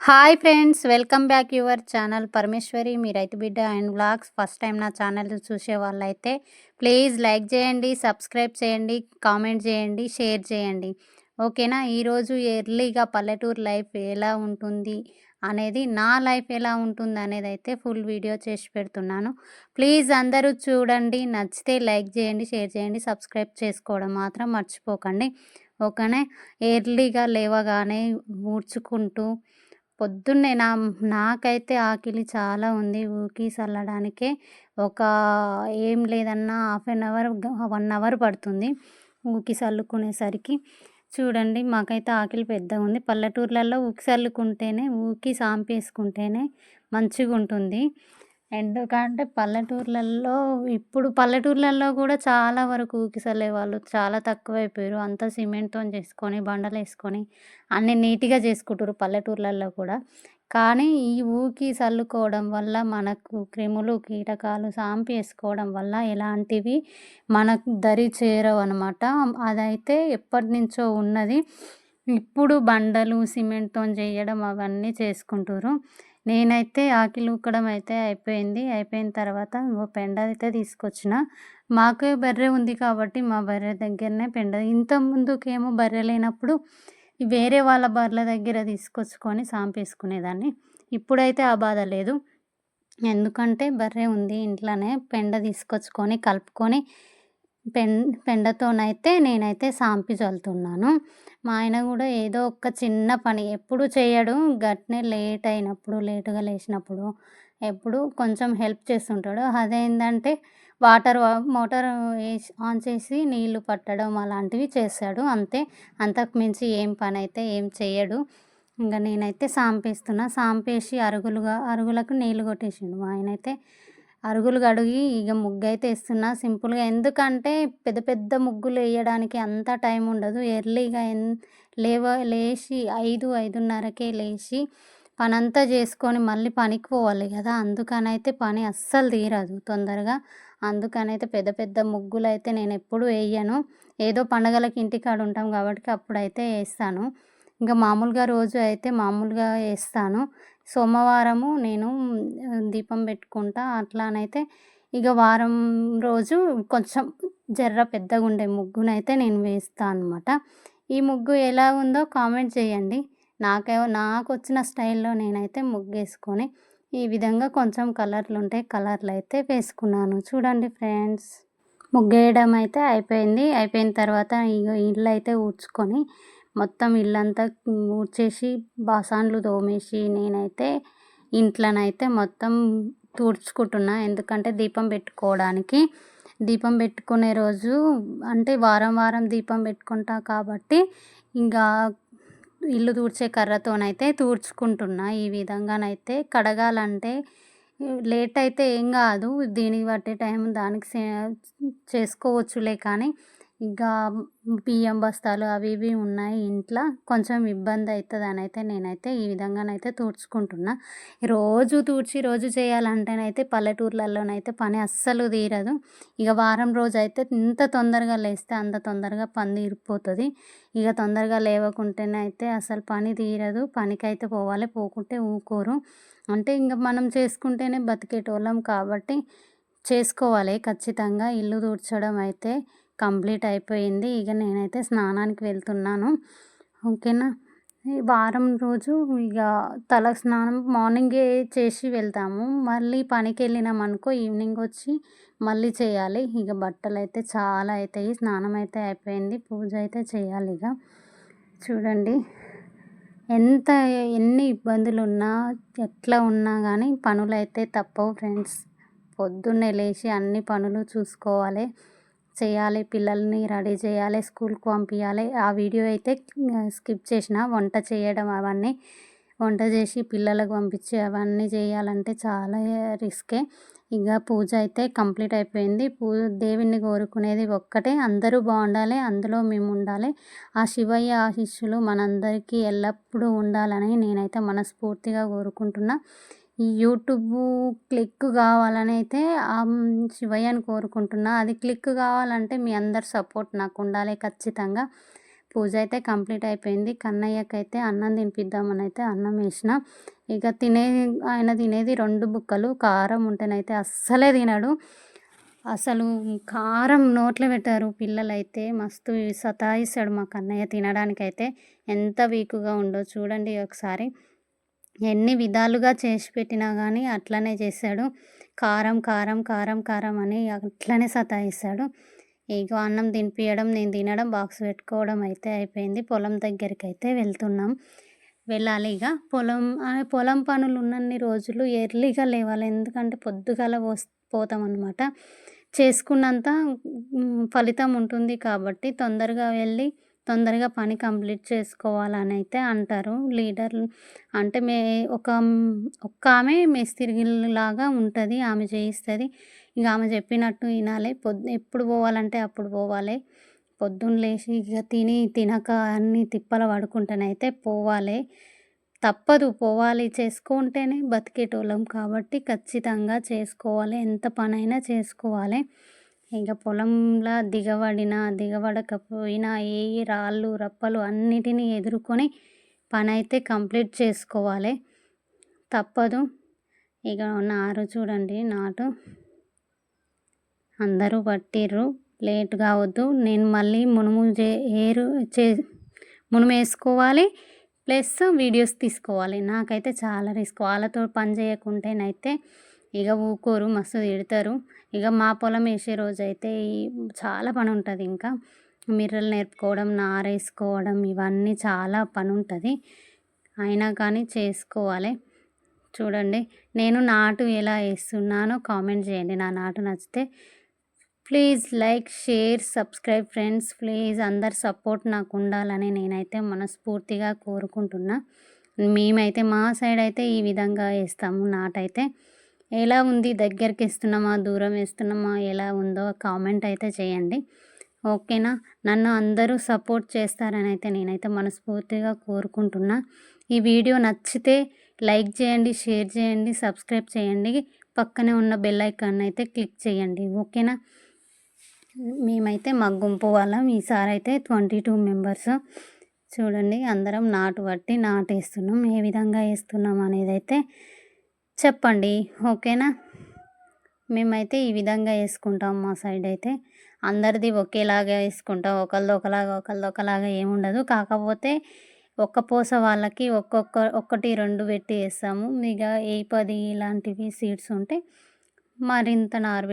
Hi friends welcome back your channel Parameshwari. మీ రైతు బిడ్డ and blogs first time నా channel చూసే వాళ్ళైతే ప్లీజ్ లైక్ చేయండి సబ్స్క్రైబ్ చేయండి కామెంట్ చేయండి షేర్ చేయండి. ఓకేనా? ఈరోజు ఎర్లీగా పల్లెటూరు లైఫ్ ఎలా ఉంటుంది అనేది నా లైఫ్ ఎలా ఉంటుంది అనేది అయితే ఫుల్ వీడియో చేసి పెడుతున్నాను. ప్లీజ్ అందరూ చూడండి నచ్చితే లైక్ చేయండి షేర్ చేయండి సబ్స్క్రైబ్ చేసుకోవడం మాత్రం మర్చిపోకండి. ఓకేనే? ఎర్లీగా లేవగానే ఊడ్చుకుంటూ పొద్దున్నే నా నాకైతే ఆకలి చాలా ఉంది ఊకి చల్లడానికే ఒక ఏం లేదన్నా half an hour one hour పడుతుంది ఊకి చల్లుకునేసరికి చూడండి మాకైతే ఆకలి పెద్దగా ఉంది. పల్లెటూర్లలో ఊకి చల్లుకుంటేనే ఊకి సాంపేసుకుంటేనే మంచిగా ఉంటుంది ఎందుకంటే పల్లెటూర్లలో ఇప్పుడు పల్లెటూర్లలో కూడా చాలా వరకు ఊకిసలే వాళ్ళు. చాలా తక్కువైపోయారు. అంతా సిమెంట్తో చేసుకొని బండలు వేసుకొని అన్నీ నీట్గా చేసుకుంటారు పల్లెటూర్లలో కూడా. కానీ ఈ ఊకి చల్లుకోవడం వల్ల మనకు క్రిములు కీటకాలు సాంపి వేసుకోవడం వల్ల ఎలాంటివి మనకు దరి చేరవు అనమాట అదైతే ఎప్పటి నుంచో ఉన్నది. ఇప్పుడు బండలు సిమెంట్తో చేయడం అవన్నీ చేసుకుంటారు నేనైతే ఆకిలి ఊకడం అయితే అయిపోయింది. అయిపోయిన తర్వాత ఇంకో పెండ అయితే తీసుకొచ్చిన. మాకు బర్రె ఉంది కాబట్టి మా బర్రె దగ్గరనే పెండ ఇంత ముందుకేమో బర్రె లేనప్పుడు వేరే వాళ్ళ బర్రెల దగ్గర తీసుకొచ్చుకొని సాంపేసుకునేదాన్ని. ఇప్పుడైతే ఆ బాధ లేదు. ఎందుకంటే బర్రె ఉంది ఇంట్లోనే పెండ తీసుకొచ్చుకొని కలుపుకొని పెన్ పెండతోనైతే నేనైతే సాంపి చల్లుతున్నాను. మా ఆయన కూడా ఏదో ఒక చిన్న పని ఎప్పుడు చేయడు. గట్నే లేట్ అయినప్పుడు లేటుగా లేచినప్పుడు ఎప్పుడు కొంచెం హెల్ప్ చేస్తుంటాడు. అదేంటంటే వాటర్ మోటార్ వేసి ఆన్ చేసి నీళ్ళు పట్టడం అలాంటివి చేస్తాడు. అంతే. అంతకు మించి ఏం పని అయితే ఏం చేయడు. ఇంకా నేనైతే సాంపేస్తున్నా. సాంపేసి అరుగులుగా అరుగులకు నీళ్ళు కొట్టేసిండు. మా ఆయన అయితే అరుగులు కడిగి ఇక ముగ్గు అయితే వేస్తున్నా సింపుల్గా. ఎందుకంటే పెద్ద పెద్ద ముగ్గులు వేయడానికి అంత టైం ఉండదు. ఎర్లీగా ఎన్ లేవ లేచి ఐదు ఐదున్నరకే లేచి పనంతా చేసుకొని మళ్ళీ పనికి పోవాలి కదా. అందుకనైతే పని అస్సలు తీరదు తొందరగా. అందుకనైతే పెద్ద పెద్ద ముగ్గులు అయితే నేను ఎప్పుడు వేయను ఏదో పండగలకి ఇంటికాడ ఉంటాం కాబట్టి అప్పుడైతే వేస్తాను ఇంకా మామూలుగా రోజు అయితే మామూలుగా వేస్తాను. సోమవారము నేను దీపం పెట్టుకుంటా. అట్లానైతే ఇక వారం రోజు కొంచెం జర్ర పెద్దగా ఉండే ముగ్గునైతే నేను వేస్తాను అనమాట ఈ ముగ్గు ఎలా ఉందో కామెంట్ చేయండి. నాకే నాకు వచ్చిన స్టైల్లో నేనైతే ముగ్గు వేసుకొని ఈ విధంగా కొంచెం కలర్లు ఉంటాయి కలర్లు అయితే వేసుకున్నాను. చూడండి ఫ్రెండ్స్ ముగ్గేయడం అయితే అయిపోయింది. అయిపోయిన తర్వాత ఇక ఇల్లు అయితే ఊడ్చుకొని మొత్తం ఇల్లంతా ఊడ్చేసి బాసాన్లు తోమేసి నేనైతే ఇంట్లోనైతే మొత్తం తుడుచుకుంటున్నా. ఎందుకంటే దీపం పెట్టుకోవడానికి. దీపం పెట్టుకునే రోజు అంటే వారం వారం దీపం పెట్టుకుంటా కాబట్టి ఇంకా ఇల్లు తుడిచే కర్రతోనైతే తుడుచుకుంటున్నా. ఈ విధంగానైతే కడగాలంటే లేట్ అయితే ఏం కాదు. దీనికి పట్టే టైం దానికి చేసుకోవచ్చులే కానీ ఇంకా బియ్యం బస్తాలు అవి ఇవి ఉన్నాయి ఇంట్లో. కొంచెం ఇబ్బంది అవుతుంది అని అయితే నేనైతే ఈ విధంగానైతే తుడుచుకుంటున్నా. రోజు తుడిచి రోజు చేయాలంటేనైతే పల్లెటూర్లలోనైతే పని అస్సలు తీరదు. ఇక వారం రోజు అయితే ఇంత తొందరగా లేస్తే అంత తొందరగా పని తీరిపోతుంది. ఇక తొందరగా లేవకుంటేనైతే అసలు పని తీరదు. పనికైతే పోవాలి. పోకుంటే ఊకోరు. అంటే ఇంకా మనం చేసుకుంటేనే బతికేటోళ్ళం కాబట్టి చేసుకోవాలి ఖచ్చితంగా. ఇల్లు తూడ్చడం అయితే కంప్లీట్ అయిపోయింది. ఇక నేనైతే స్నానానికి వెళ్తున్నాను. ఓకేనా? వారం రోజు ఇక తల స్నానం మార్నింగే చేసి వెళ్తాము. మళ్ళీ పనికి వెళ్ళినాం అనుకో ఈవినింగ్ వచ్చి మళ్ళీ చేయాలి. ఇక బట్టలు అయితే చాలా అవుతాయి స్నానం అయితే అయిపోయింది. పూజ అయితే చేయాలి ఇక. చూడండి. ఎంత ఎన్ని ఇబ్బందులు ఉన్నా ఎట్లా ఉన్నా కానీ పనులు అయితే తప్పవు ఫ్రెండ్స్. పొద్దున్నే లేచి అన్ని పనులు చూసుకోవాలి. చేయాలి పిల్లల్ని రెడీ చేయాలి స్కూల్కి పంపించాలి ఆ వీడియో అయితే స్కిప్ చేసిన వంట చేయడం అవన్నీ వంట చేసి పిల్లలకు పంపించి అవన్నీ చేయాలంటే చాలా రిస్కే. ఇక పూజ అయితే కంప్లీట్ అయిపోయింది. పూ దేవుణ్ణి కోరుకునేది ఒక్కటే. అందరూ బాగుండాలి అందులో మేము ఉండాలి. ఆ శివయ్య ఆశిష్యులు మనందరికీ ఎల్లప్పుడూ ఉండాలని నేనైతే మనస్ఫూర్తిగా కోరుకుంటున్నా. ఈ యూట్యూబ్ క్లిక్ కావాలని అయితే శివయ్యని కోరుకుంటున్నా. అది క్లిక్ కావాలంటే మీ అందరి సపోర్ట్ నాకు ఉండాలి ఖచ్చితంగా. పూజ అయితే కంప్లీట్ అయిపోయింది. కన్నయ్యకైతే అన్నం తినిపిద్దామని అయితే అన్నం వేసిన. ఇక తినే ఆయన తినేది రెండు బుక్కలు. కారం ఉంటేనైతే అస్సలే తినడు. అసలు కారం నోట్లో పెట్టారు పిల్లలైతే. మస్తు సతాయిస్తాడు మా కన్నయ్య తినడానికైతే. ఎంత వీక్గా ఉండో చూడండి ఒకసారి. ఎన్ని విధాలుగా చేసి పెట్టినా కానీ అట్లనే చేశాడు కారం కారం కారం కారం అని అట్లనే సతాయిస్తాడు. ఇగో అన్నం తినిపించడం నేను తినడం బాక్స్ పెట్టుకోవడం అయితే అయిపోయింది. పొలం దగ్గరికి అయితే వెళ్తున్నాం. వెళ్ళాలి ఇక పొలం పొలం పనులు ఉన్నన్ని రోజులు ఎర్లీగా లేవాలి. ఎందుకంటే పొద్దుగాల పోతాం అనమాట చేసుకున్నంత ఫలితం ఉంటుంది కాబట్టి తొందరగా వెళ్ళి తొందరగా పని కంప్లీట్ చేసుకోవాలని అయితే అంటారు. లీడర్ అంటే మే ఒక ఒక్క ఆమె మేస్తిరిలాగా ఉంటుంది ఆమె చేయిస్తుంది. ఇక ఆమె చెప్పినట్టు వినాలి. పొద్దు ఎప్పుడు పోవాలంటే అప్పుడు పోవాలి. పొద్దున్న లేచి ఇక తిని తినక అన్ని తిప్పలు పడుకుంటేనైతే పోవాలి. తప్పదు. పోవాలి చేసుకుంటేనే బతికేటోళ్ళం కాబట్టి ఖచ్చితంగా చేసుకోవాలి. ఎంత పనైనా చేసుకోవాలి. ఇంకా పొలంలో దిగబడిన దిగబడకపోయినా ఏ రాళ్ళు రప్పలు అన్నిటినీ ఎదుర్కొని పని అయితే కంప్లీట్ చేసుకోవాలి. తప్పదు. ఇక నారు చూడండి నాటు. అందరూ పట్టిర్రు. లేట్ కావద్దు. నేను మళ్ళీ మునుము చే ఏరు చే మునుము వేసుకోవాలి. ప్లస్ వీడియోస్ తీసుకోవాలి. నాకైతే చాలా రిస్క్. వాళ్ళతో పని చేయకుంటేనైతే ఇక ఊకోరు మస్తు తిడతారు. ఇక మా పొలం వేసే రోజు అయితే చాలా పని ఉంటుంది ఇంకా. మిర్రలు నేర్పుకోవడం నారేసుకోవడం ఇవన్నీ చాలా పని ఉంటుంది అయినా కానీ చేసుకోవాలి. చూడండి నేను నాటు ఎలా వేస్తున్నానో కామెంట్ చేయండి. నా నాటు నచ్చితే please like share subscribe friends. Please అందరు సపోర్ట్ నాకు ఉండాలని నేనైతే మనస్ఫూర్తిగా కోరుకుంటున్నా. మేమైతే మా సైడ్ అయితే ఈ విధంగా వేస్తాము నాటైతే. ఎలా ఉంది? దగ్గరికి వేస్తున్నామా దూరం వేస్తున్నామా ఎలా ఉందో కామెంట్ అయితే చేయండి. ఓకేనా? నన్ను అందరూ సపోర్ట్ చేస్తారని అయితే నేనైతే మనస్ఫూర్తిగా కోరుకుంటున్నా. ఈ వీడియో నచ్చితే లైక్ చేయండి షేర్ చేయండి సబ్స్క్రైబ్ చేయండి. పక్కనే ఉన్న బెల్ ఐకాన్ అయితే క్లిక్ చేయండి. ఓకేనా? మేమైతే మా గుంపు వాళ్ళం. ఈసారి అయితే ట్వంటీ టూ మెంబర్స్. చూడండి అందరం నాటు పట్టి నాటేస్తున్నాం. ఏ విధంగా వేస్తున్నాం అనేది అయితే చెప్పండి ఓకేనా? మేమైతే ఈ విధంగా వేసుకుంటాం మా సైడ్ అయితే. అందరిది ఒకేలాగా వేసుకుంటాం. ఒకళ్ళది ఒకలాగా ఒకళ్ళది ఒకలాగా ఏముండదు. కాకపోతే ఒక్క పూస వాళ్ళకి ఒక్కొక్క ఒకటి రెండు పెట్టి వేస్తాము. ఇక ఏ పది ఇలాంటివి సీడ్స్ ఉంటే మరింత నారబెట్టి